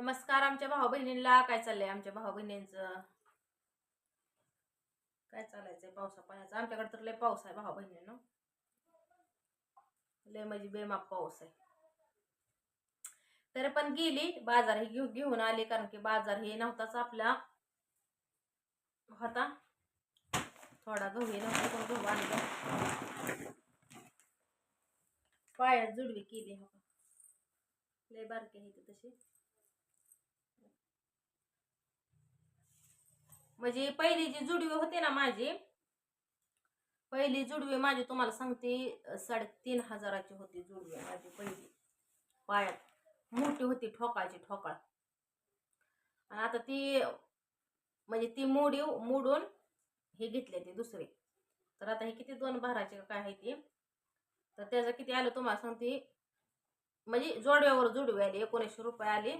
नमस्कार आमच्या भाऊ बहिणींना काय चाललंय आमच्या भाऊ बहिणींचं काय चालायचंय पावसा पाण्याचं आमच्याकडे तर लय पाऊस आहे भाऊ बहिणींना लय म्हणजे बेमाप पाऊस आहे. तरी पण गेली बाजार ही घेऊ घेऊन आली कारण की बाजार हे नव्हताच आपला. होता. थोडा गहू नव्हता पण गहू आणला. पायात जुडवी केली. लय बारकी आहे ती तशी. म्हणजे पहिली जी जुडवी होती ना माझी पहिली जुडवी माझी तुम्हाला सांगते साडेतीन हजाराची होती जुडवी माझी पहिली. पायात मोठी होती ठोकाची ठोकाळ. आणि आता ती म्हणजे ती मोडी मोडून हे घेतले ते दुसरे. तर आता हे किती दोन भाराचे काय आहे ते? तर त्याचं किती आलं तुम्हाला सांगते. म्हणजे जोडव्यावर जुडवे आली एकोणीसशे रुपये आले.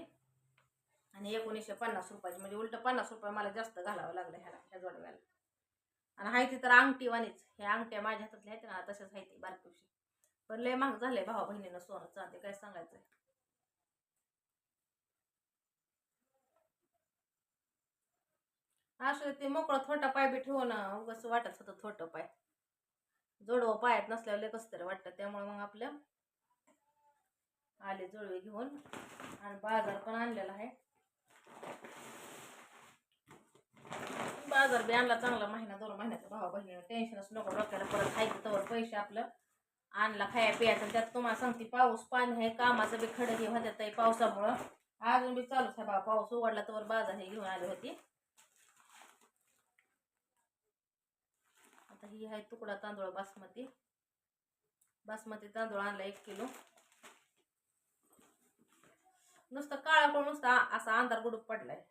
आणि एकोणीसशे पन्नास रुपयाची म्हणजे उलट पन्नास रुपये मला जास्त घालावं लागलं ह्याला ह्या जोडव्याला. आणि हाय ती तर अंगठी वाणीच हे अंगठ्या माझ्या हातातल्या आहेत ना तशाच आहे ती बारकीशी. पण लय महाग झाले भावा बहिणीनं सोनं चालते काय सांगायचं असं ते मोकळं थोटा पाय बी ठेवून उगाच वाटत होतं थोटं पाय. जोडवं पायात नसल्यावर कसं तरी वाटतं त्यामुळे मग आपल्या आले जुळवे घेऊन. आणि बाजार पण आणलेला आहे. बाजार बी आणला चांगला महिना दोन महिन्याचा भावा बहिणी टेन्शनच नको डोक्याला परत खायचं तवर पैसे आपलं. आणला खाया पियाचं त्यात तुम्हाला सांगते पाऊस पाणी आहे कामाचं बी खडं हे होत्यात पावसामुळं. अजून बी चालूच आहे बाबा पाऊस उघडला तर बाजार हे घेऊन आली होती. आता ही आहे तुकडा तांदूळ बासमती. बासमती तांदूळ आणला एक किलो. नुसतं काळा करून नुसता असा अंधार गुडूप पडलाय.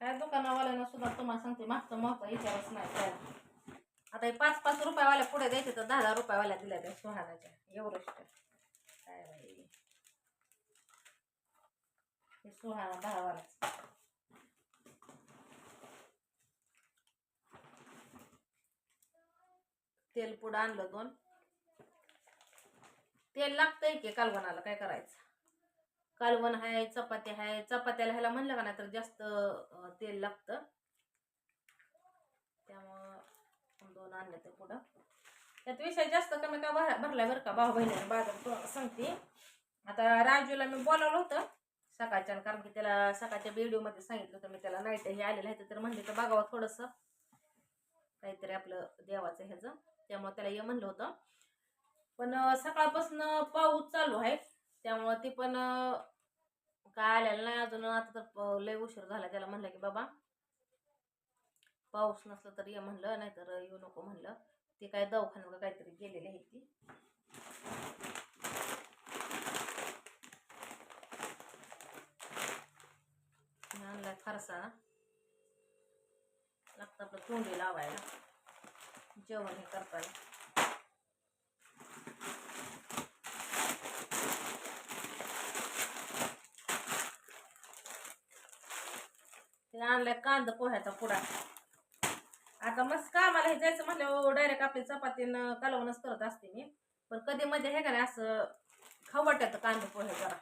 काय दुकानावाल्यांना सुद्धा तुम्हाला सांगते मागचं महत्त्व विचारच नाही काय. आता हे पाच पाच रुपयावाल्या पुढे द्यायचे तर दहा दहा रुपयावाल्या दिल्या त्या सुहानाच्या एवढंच काय बाई. हे सुहाना दहावाला तेल पुढं आणलं दोन. तेल लागतंय की कालवणाला? काय करायचं? कालवण आहे चपाती आहे चपात्याला ह्याला म्हणलं का नाही तर जास्त तेल लागतं. त्यामुळं दोन आणले ते पुढं. त्यात विषय जास्त कमी का भर भरलाय बरं का भाऊ बहिणी बाजार सांगते. आता राजूला मी बोलावलं होतं सकाळच्या कारण की त्याला सकाळच्या व्हिडिओमध्ये सांगितलं होतं मी त्याला. नाईट हे आलेलं आहे तर म्हणजे तर बघावं थोडंसं. काहीतरी आपलं देवाचं ह्याचं. त्यामुळे त्याला हे म्हणलं होतं. पण सकाळपासून पाऊस चालू आहे. त्यामुळं ते पण काय आलेलं नाही अजून. आता तर लय उशीर झाला त्याला म्हणलं की बाबा पाऊस नसला तर ये म्हणलं नाहीतर येऊ नको म्हणलं. ते काय दवाखान्यावर काहीतरी गेलेली आहे ती. आणलाय फारसा. लागतं आपलं तोंडी लावायला. जेवण हे करताना तिने आणलाय कांदा पोह्याचा पुडा. आता मस्त कामाला हे जायचं म्हटल्यावर डायरेक्ट आपली चपातीनं कालवणच करत असते मी. पण कधी मध्ये हे का असं खाऊ वाटतं कांदा पोहे जरा.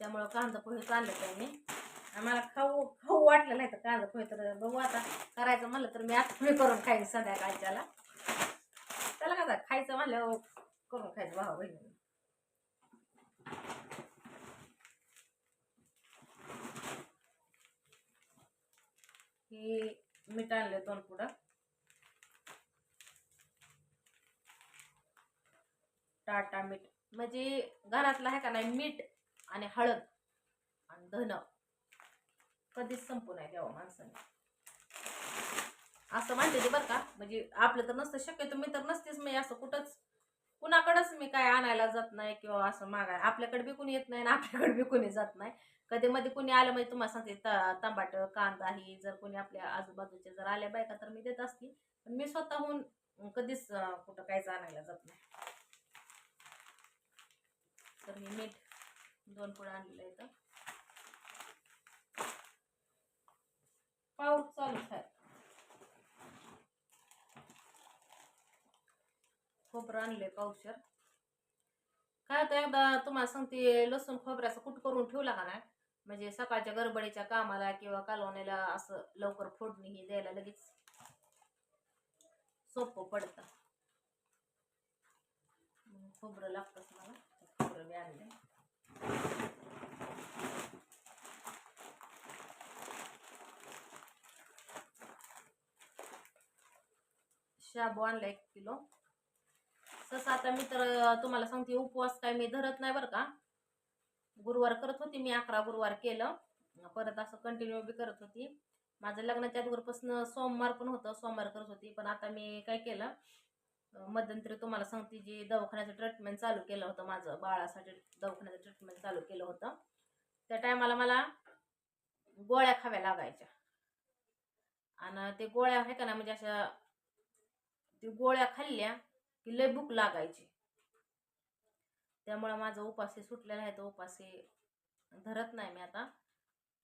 त्यामुळं कांदा पोहे आणले मी. आम्हाला खाऊ खाऊ वाटलं नाही तर कांदा पोहे तर बघू आता. करायचं म्हणलं तर मी आता मी करून खाईन संध्याकाळच्याला. त्याला का खायचं म्हणलं करून खायचं भाऊ बहिणी हे मीठ आणले दोन पुढं टाटा मीठ. म्हणजे घरातलं आहे का नाही मीठ आणि हळद आणि धन. कधीच संपू नाही द्यावं माणसाने. असं म्हणते ते बरं का? म्हणजे आपलं तर नसतं शक्यतो मी तर नसतेच मी असं कुठंच कुणाकडंच मी काय आणायला जात नाही किंवा असं मागाय आपल्याकडे बी कुणी येत नाही आणि आपल्याकडे बी कुणी जात नाही. कधी मध्ये कुणी आलं म्हणजे तुम्हाला सांगते त कांदा ही जर कोणी आपल्या आजूबाजूचे जर आल्या बायका तर मी देत असते. पण मी स्वतःहून कधीच कुठं काहीच आणायला जात नाही. तर मी मीठ दोन पुढं आणलेलं आहे इथं पाऊस आणले आहे पावशर काय होतं एकदा तुम्हाला सांगते लसूण खोबऱ्याचं कुट करून ठेवला का नाही? म्हणजे सकाळच्या गडबडीच्या कामाला किंवा कालवणीला असं लवकर फोडणी ही द्यायला लगेच सोपं पडतं. खोबरं लागतंच मला. खोबरं मी आणलंय. शाबू आणला एक किलो. तसं आता मी तर तुम्हाला सांगते उपवास काय मी धरत नाही बरं का. गुरुवार करत होती मी अकरा गुरुवार केलं. परत असं कंटिन्यू बी करत होती. माझं लग्नाच्या अगोदरपासून सोमवार पण होतं सोमवार करत होती. पण आता मी काय केलं मध्यंतरी तुम्हाला सांगते जी दवाखान्याचं ट्रीटमेंट चालू केलं होतं माझं बाळासाठी दवाखान्याचं ट्रीटमेंट चालू केलं होतं. त्या टायमाला मला गोळ्या खाव्या लागायच्या. आणि ते गोळ्या आहे का ना म्हणजे अशा ती गोळ्या खाल्ल्या. की लय भूक लागायची. त्यामुळं माझं उपासे सुटलेलं आहे तो उपासे धरत नाही मी आता.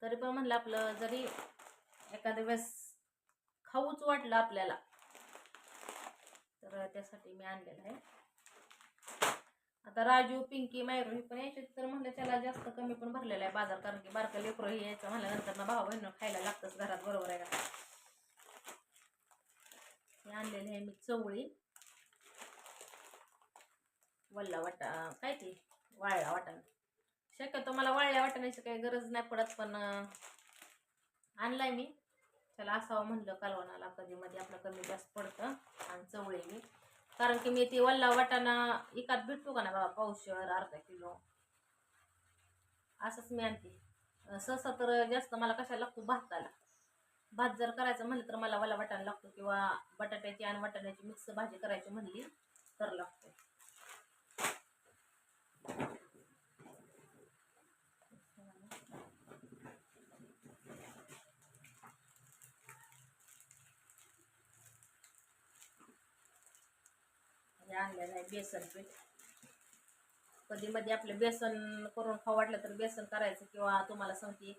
तरी पण म्हणलं आपलं जरी एखाद्या वेळेस खाऊच वाटलं आपल्याला तर त्यासाठी मी आणलेलं आहे. आता राजू पिंकी मायरू ही पण यायचे तर म्हणलं त्याला जास्त कमी पण भरलेलं आहे बाजार कारण की बारका लेकरं हे यायचं म्हणल्यानंतर ना भाऊ बहिणं खायला लागतंच घरात बरोबर आहे का? हे आणलेले आहे मी चवळी. वल्ला वाटा काय ते? वाळला वाटाणा शक्यतो मला वाळल्या वाटाण्याची काही गरज नाही पडत पण आणलाय मी. त्याला असावं म्हणलं कालवणाला कधी मध्ये आपलं कमी जास्त पडतं आणि चवळी मी. कारण की मी ती वल्ला वाटाणा एकात भेटतो का ना बाबा? पावशर अर्धा किलो. असंच मी आणते. सहसा तर जास्त मला कशाला लागतो? भाताला. भात जर करायचं म्हणलं तर मला वल्ला वाटाणा लागतो किंवा बटाट्याची आणि वाटाण्याची मिक्स भाजी करायची म्हणली तर लागतो हे आणलेलं आहे बेसन पीठ. कधी मध्ये आपलं बेसन करून खाऊ वाटलं तर बेसन करायचं किंवा तुम्हाला सांगते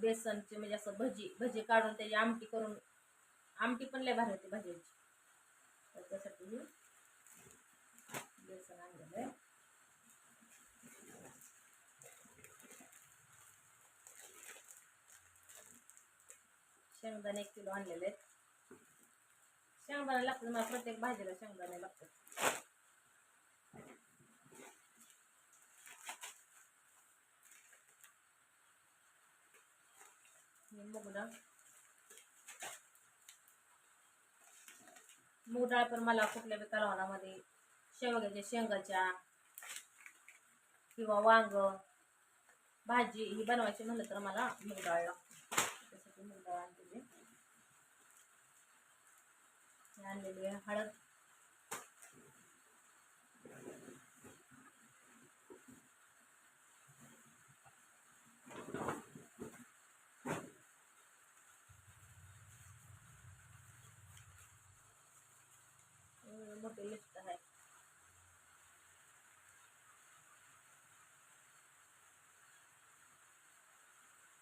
बेसनची म्हणजे असं भजी भजी काढून त्याची आमटी करून आमटी पण लय भारी होती भाजीची. तर त्यासाठी मी बेसन आणलेलं आहे. शेंगदाणे एक किलो आणलेले आहेत. शेंगदाणे लागतात मला प्रत्येक भाजीला शेंगदाणे लागतात. मूग डाळ पण मला कुठल्या बी कालवणामध्ये शेवग्याच्या शेंगाच्या किंवा वांग भाजी ही बनवायची म्हणलं तर मला मूग डाळ लागते त्यासाठी मूग डाळ आणलेली हे आणलेली आहे हळद. मोठी लिस्ट आहे.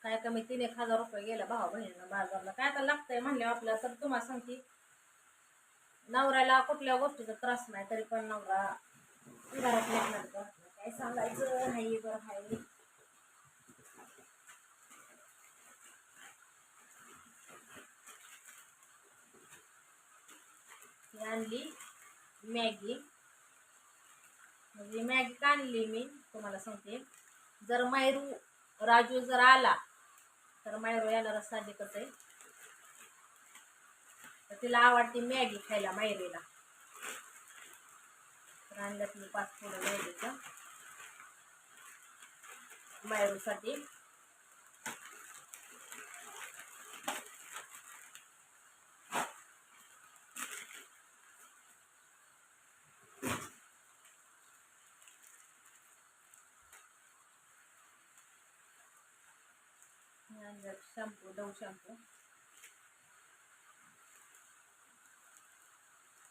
काय कमी तीन एक हजार रुपये गेला भाऊ बहिणीनं बाजारला. काय तर लागतंय म्हणले आपल्याला तर तुम्हाला सांगते नवऱ्याला कुठल्या गोष्टीचा त्रास नाही तरी पण नवरा घरात लागणार काय सांगायचं? नाही बरं हाय. आणली मॅगी. म्हणजे मॅगी का आणली मी? तुम्हाला सांगते. जर मायरू राजू जर आला तर मायरू येणार साहजिकच आहे. तर तिला आवडते मॅगी खायला मायरीला तर आणल्यात मी पाच थोडं मॅगीचं. मायरूसाठी शॅम्पू डव शॅम्पू.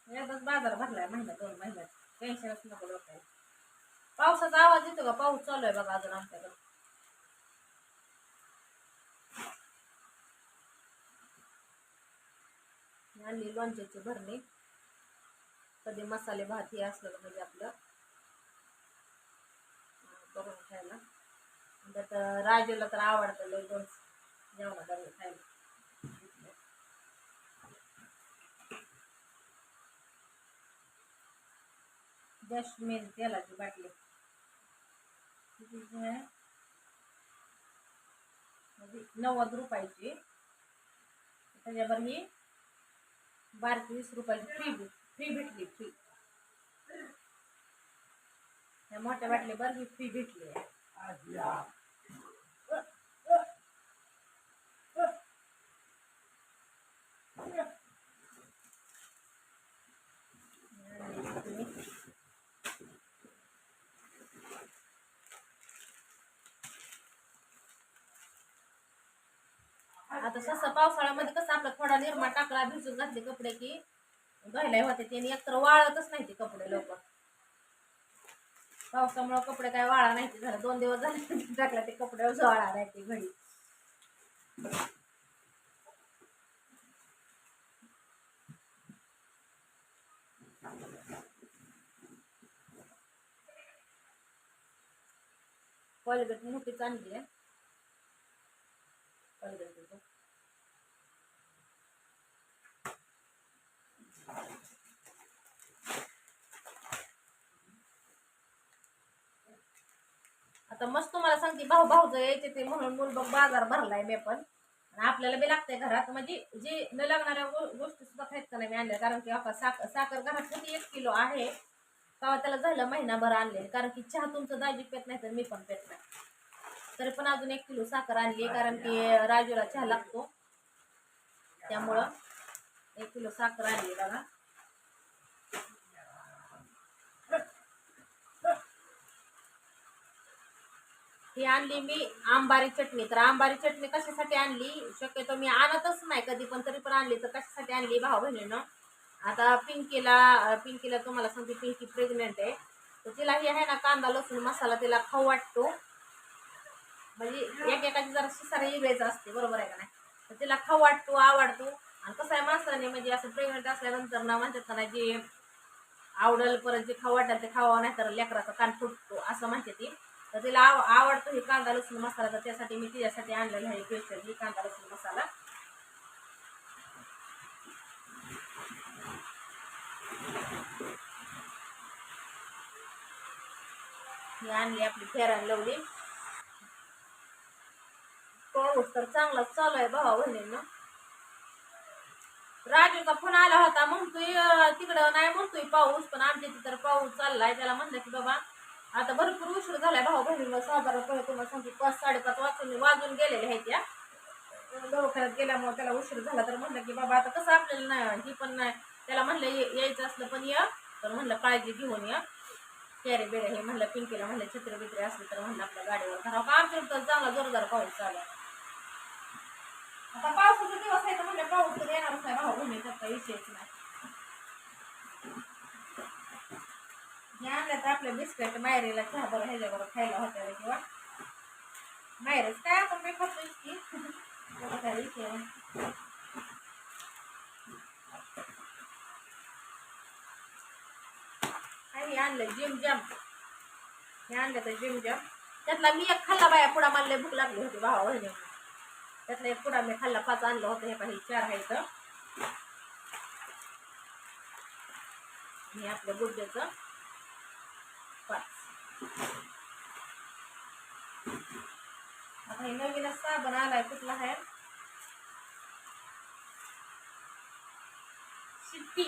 एकदाच बाजार भरलाय महिन्यात दोन महिन्यात टेन्शनच नको डोक्याला. पावसाचा आवाज येतो का? पाऊस चालू आहे बघा अजून आमच्याकडे. आणली लोणच्याची भरणी. कधी मसाले भात हे असलं म्हणजे आपलं. करून खायला. त्यात राजेला तर आवडतं लय दोन जेवणात खायला. दशमेल तेलाची बाटली. कितीची आहे म्हणजे नव्वद रुपयाची. त्याच्यावर ही बारा वीस रुपयाची फ्री फ्री भेटली फ्री त्या मोठ्या बाटलीवर ही फ्री भेटली आहे. आता पावसाळ्यामध्ये कसं आपला थोडा निरमा टाकला भिजून घातले कपडे की धुवायला होते त्याने एकतर वाळतच नाही ते कपडे लवकर. पावसामुळे कपडे काय वाळा नाही ते. झालं दोन दिवस झाले टाकला ते कपडे वाळा नाही ते घडी कॉलगेट मोठीच आणली आहे कॉलगेट आता मस्त तुम्हाला सांगते यायचे ते म्हणून मुलबग बाजार भरलाय मी पण. आणि आपल्याला बी लागतंय घरात. म्हणजे जे न लागणाऱ्या गोष्टी सुद्धा खायचं का नाही मी आणल्या. कारण की आपण साखर साखर घरात किती एक किलो आहे तेव्हा त्याला झालं महिनाभर आणले. कारण की चहा तुमचं दाजी पेत नाही तर मी पण पेत नाही. तरी पण अजून एक किलो साखर आणली. कारण की राजूला चहा लागतो. त्यामुळं एक किलो साखर आणली बघा. ही आणली मी आंबारी चटणी. तर आंबारी चटणी कशासाठी आणली? शक्यतो मी आणतच नाही कधी पण तरी पण आणली. तर कशासाठी आणली भाऊ बहिणीनं? आता पिंकीला पिंकीला तुम्हाला सांगते पिंकी प्रेग्नेंट आहे. तर तिला हे आहे ना कांदा लसूण मसाला तिला खाऊ वाटतो. म्हणजे एकेकाची जरा शिसारा वेगळीच असते बरोबर आहे का नाही? तर तिला खाऊ वाटतो आवडतो. आणि कसं आहे माणसाने म्हणजे असं प्रेग्नेंट असल्यानंतर ना म्हणतात का नाही जे आवडल परत जे खाऊ वाटेल ते खावा नाही तर लेकराचा कान फुटतो असं म्हणते ती. तर तिला आव आवडतो हे कांदा लसूण मसाला तर त्यासाठी मी तिच्यासाठी आणलेला आहे स्पेशल ही कांदा लसूण मसाला. ही आणली आपली फेरान लावली. पाऊस तर चांगलाच चालू आहे भावा बहिणींना राजूचा फोन आला होता म्हणतोय तिकडं नाही म्हणतोय पाऊस पण आमच्या तिथं तर पाऊस चाललाय. त्याला म्हणलं की बाबा आता भरपूर उशीर झालाय भाऊ बहिणीला साधारणपणे तुम्हाला सांगते पाच साडेपाच वाजून वाजून गेलेले आहेत या. दवाखान्यात गेल्यामुळे त्याला उशीर झाला तर म्हणलं की बाबा आता कसं आपल्याला नाही ही पण नाही. त्याला म्हणलं ये- यायचं असलं पण या. तर म्हणलं काळजी घेऊन या. कॅरे बेरे हे म्हणलं पिंकीला म्हणलं छत्र बित्रे असले तर म्हणलं आपल्या गाडीवर धरावं. का आमच्या इथं चांगला जोरदार पाऊस चालू आता पावसाचा दिवस आहे तर म्हणलं पाऊस तर येणारच नाही भाऊ बहिणी काही विषयच नाही. हे आणलं तर आपल्या बिस्किट मायरीला चहा बरं ह्याच्याबरोबर खायला होत्या किंवा मायरच काय आपण काय खातो की. काही हे आणलं जिम जॅम हे आणलं तर जिम जॅम त्यातला मी एक खाल्ला बाया पुढा मानले भूक लागली होती भावा बहिणी त्यातला एक पुढा मी खाल्ला पाच आणलं होतं हे काही चार आहे तर हे आपल्या गुड्ड्याचं पाच आता हे नवीन साबण आलाय कुठला आहे? शिट्टी.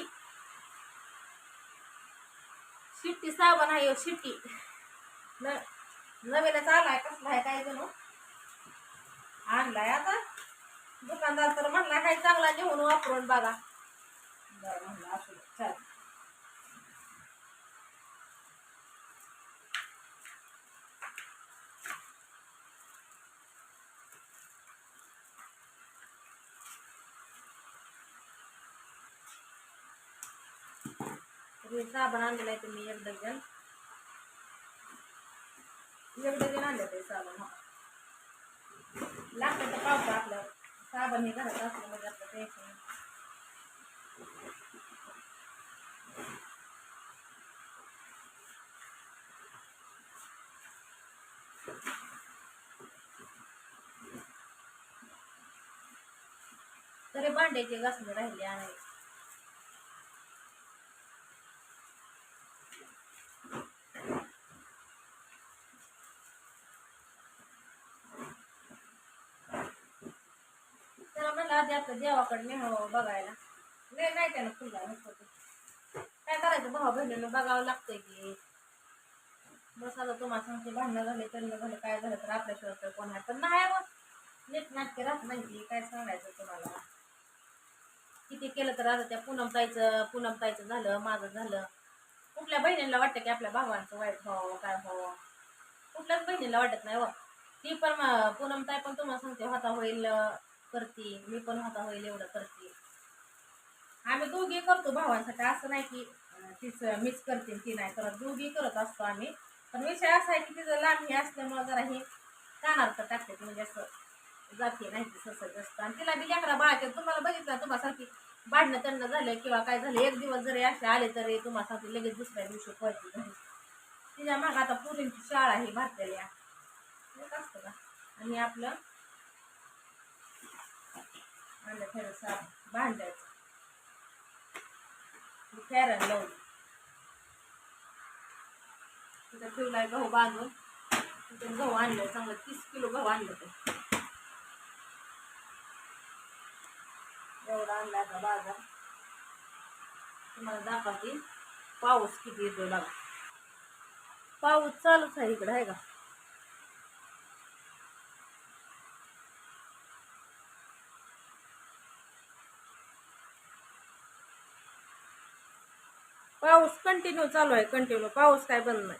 शिट्टी साबण आहे ह्यो, शिट्टी. न नवीनच आलाय कसला आहे काय जणू? आणलाय आता. दुकानदार तर म्हणला काही चांगला जेवण वापरून बघा. बरं म्हणलं असू चालेल साबण आणलेला आहे तुम्ही एक डझन. एक डझन आणलं ते साबण लागतं तर आपलं साबण हे घरात असलं म्हणजे आपलं ते तरी भांड्याचे घासणे राहिले आणायचे. देवाकडे न्यावं बघायला. नाही नाही त्यानं फुला काय करायचं? भाऊ बहिणीनं बघावं लागतंय की. बस आता तुम्हाला सांगते भांडणं झाले तरी झालं काय झालं तर आपल्याशिवाय तर कोण आहे? पण नाही बस नीट नाटके राहत नाही काय सांगायचं तुम्हाला? किती केलं तर आता त्या पूनम ताईचं पूनम ताईचं झालं माझं झालं. कुठल्या बहिणीला वाटतं की आपल्या भावांचं वाईट व्हावं काय व्हावं? कुठल्याच बहिणीला वाटत नाही व ती पण पूनम ताई पण तुम्हाला सांगते होता होईल करते मी पण होता होईल एवढं करते. आम्ही दोघी करतो भावांसाठी असं नाही की तीच मीच करते ती नाही करत. दोघी करत असतो आम्ही. पण विषय असा आहे की तिचं लांबी असल्यामुळं जरा हे कानार्थ टाकते म्हणजे असं जाते नाही ती ससं जास्त. आणि तिला बी लेकरा बाळाच्या तुम्हाला बघितलं तुम्हाला सारखी भांडणं त्यांना झालं किंवा काय झालं एक दिवस जरी असे आले तरी तुम्हाला लगेच दुसऱ्या दिवशी पळते तिच्या मागं आता पुरींची शाळा ही भरलेली असतं का? आणि आपलं आणलं फेर साप भांडायचं. फेरन लावून तिथं ठेवलाय गहू बांधून. तिथं गहू आणलं चांगलं तीस किलो गहू आणलं ते एवढा आणला आता बाजार. तुम्हाला दाखवते पाऊस किती येतो बघा. पाऊस चालूच आहे इकडं आहे का? पाऊस कंटिन्यू चालू आहे कंटिन्यू पाऊस काय बंद नाही.